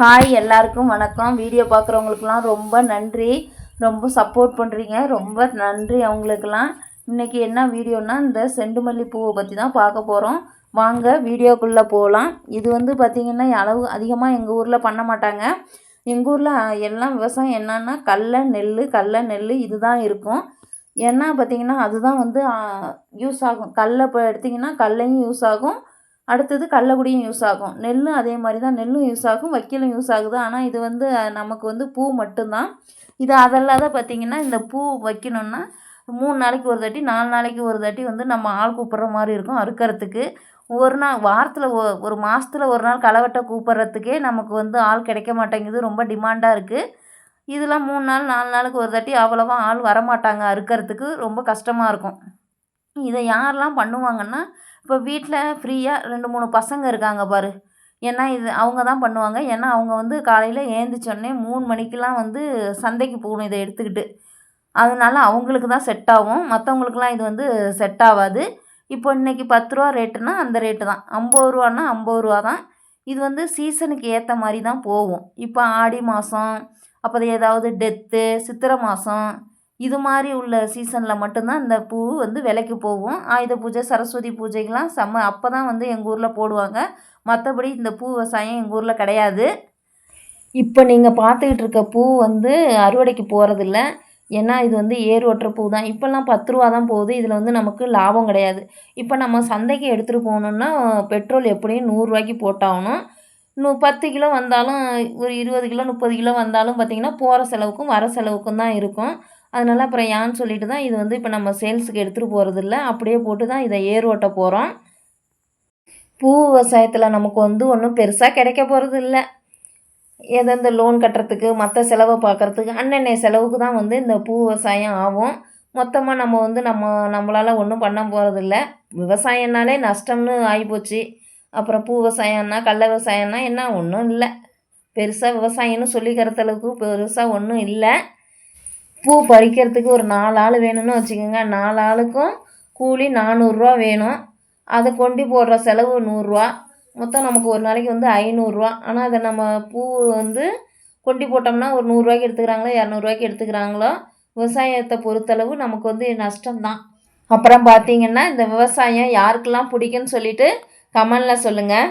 Hi எல்லாருக்கும் வணக்கம். Video பார்க்குறவங்களுக்குலாம் ரொம்ப நன்றி. ரொம்ப சப்போர்ட் பண்ணுறீங்க ரொம்ப நன்றி அவங்களுக்கெல்லாம். இன்றைக்கி என்ன வீடியோனா இந்த செண்டுமல்லி பூவை பற்றி தான் பார்க்க போகிறோம் வாங்க வீடியோக்குள்ளே போகலாம் இது வந்து பார்த்திங்கன்னா அளவு அதிகமாக எங்கள் ஊரில் பண்ண மாட்டாங்க. எங்கள் ஊரில் எல்லாம் விவசாயம் என்னென்னா கடல நெல் கடல நெல் இதுதான் இருக்கும். ஏன்னா பார்த்திங்கன்னா அதுதான் வந்து யூஸ் ஆகும். கடல இப்போ எடுத்திங்கன்னா கடலையும் யூஸ் ஆகும். அடுத்தது கடலக்குடியும் யூஸ் ஆகும். நெல்லும் அதே மாதிரி தான் நெல்லும் யூஸ் ஆகும் வைக்கலும் யூஸ் ஆகுது. ஆனால் இது வந்து நமக்கு வந்து பூ மட்டும்தான். இது அதல்லாத பார்த்திங்கன்னா இந்த பூ வைக்கணுன்னா மூணு நாளைக்கு ஒரு தாட்டி நாலு நாளைக்கு ஒரு தாட்டி வந்து நம்ம ஆள் கூப்பிட்ற மாதிரி இருக்கும் அறுக்கிறதுக்கு. ஒரு நாள் வாரத்தில் ஒரு மாதத்தில் ஒரு நாள் களவெட்ட கூப்பிட்றதுக்கே நமக்கு வந்து ஆள் கிடைக்க மாட்டேங்குது. ரொம்ப டிமாண்டாக இருக்குது இதெல்லாம் மூணு நாள் நாலு நாளுக்கு ஒரு தாட்டி அவ்வளோவா ஆள் வரமாட்டாங்க அறுக்கிறதுக்கு. ரொம்ப கஷ்டமாக இருக்கும். இதை யாரெல்லாம் பண்ணுவாங்கன்னா இப்போ வீட்டில் ஃப்ரீயாக ரெண்டு மூணு பசங்க இருக்காங்க பாரு. ஏன்னா இது அவங்க தான் பண்ணுவாங்க. ஏன்னா அவங்க வந்து காலையில் ஏந்திரிச்சோடனே மூணு மணிக்கெலாம் வந்து சந்தைக்கு போகணும் இதை எடுத்துக்கிட்டு. அதனால அவங்களுக்கு தான் செட் ஆகும். மற்றவங்களுக்குலாம் இது வந்து செட் ஆகாது. இப்போ இன்றைக்கி பத்து ரூபா ரேட்டுனா அந்த ரேட்டு தான். ஐம்பது ரூபான்னா ஐம்பது ரூபா தான். இது வந்து சீசனுக்கு ஏற்ற மாதிரி தான் போகும். இப்போ ஆடி மாதம் அப்புறம் ஏதாவது டெத்து சித்திரை மாதம் இது மாதிரி உள்ள சீசனில் மட்டும்தான் இந்த பூ வந்து விலைக்கு போகும். ஆயுத பூஜை சரஸ்வதி பூஜைக்கெலாம் செம்ம அப்போ தான் வந்து எங்கள் ஊரில் போடுவாங்க. மற்றபடி இந்த பூ விவசாயம் எங்கள் ஊரில் கிடையாது. இப்போ நீங்கள் பார்த்துக்கிட்டு இருக்க பூ வந்து அறுவடைக்கு போகிறதில்ல ஏன்னா இது வந்து ஏர் ஓட்டுற பூ தான். இப்போல்லாம் பத்து ரூபா தான் போகுது. இதில் வந்து நமக்கு லாபம் கிடையாது. இப்போ நம்ம சந்தைக்கு எடுத்துகிட்டு போகணுன்னா பெட்ரோல் எப்படியும் நூறுரூவாய்க்கு போட்டாகணும். நூ பத்து கிலோ வந்தாலும் ஒரு இருபது கிலோ முப்பது கிலோ வந்தாலும் பார்த்திங்கன்னா போகிற செலவுக்கும் வர செலவுக்கும் தான் இருக்கும். அதனால் அப்புறம் ஏன்னு சொல்லிட்டு தான் இது வந்து இப்போ நம்ம சேல்ஸுக்கு எடுத்துகிட்டு போகிறதில்ல அப்படியே போட்டு தான் இதை ஏர் ஓட்ட போகிறோம் பூ விவசாயத்தில் நமக்கு வந்து ஒன்றும் பெருசாக கிடைக்க போகிறது இல்லை ஏதோ இந்த லோன் கட்டுறதுக்கு மற்ற செலவை பார்க்குறதுக்கு அன்னன்னைய செலவுக்கு தான் வந்து இந்த பூ விவசாயம் ஆகும். மொத்தமாக நம்ம வந்து நம்ம நம்மளால் ஒன்றும் பண்ண போகிறதில்ல விவசாயம்னாலே நஷ்டம்னு ஆகிப்போச்சு அப்புறம் பூ விவசாயம்னா கடல விவசாயம்னா என்ன? ஒன்றும் இல்லை. பெருசாக விவசாயம்னு சொல்லிக்கிறத அளவுக்கு பெருசாக ஒன்றும் இல்லை. பூ பறிக்கிறதுக்கு ஒரு நாலு ஆள் வேணும்னு வச்சுக்கோங்க. நாலு ஆளுக்கும் கூலி நானூறுரூவா வேணும். அதை கொண்டு போடுற செலவு நூறுரூவா. மொத்தம் நமக்கு ஒரு நாளைக்கு வந்து ஐநூறுரூவா. ஆனால் அதை நம்ம பூ வந்து கொண்டு போட்டோம்னா ஒரு நூறுரூவாய்க்கு எடுத்துக்கிறாங்களோ இரநூறுவாய்க்கு எடுத்துக்கிறாங்களோ விவசாயத்தை பொறுத்தளவு நமக்கு வந்து நஷ்டம்தான். அப்புறம் பார்த்தீங்கன்னா இந்த விவசாயம் யாருக்கெல்லாம் பிடிக்குன்னு சொல்லிட்டு கமெண்டில் சொல்லுங்கள்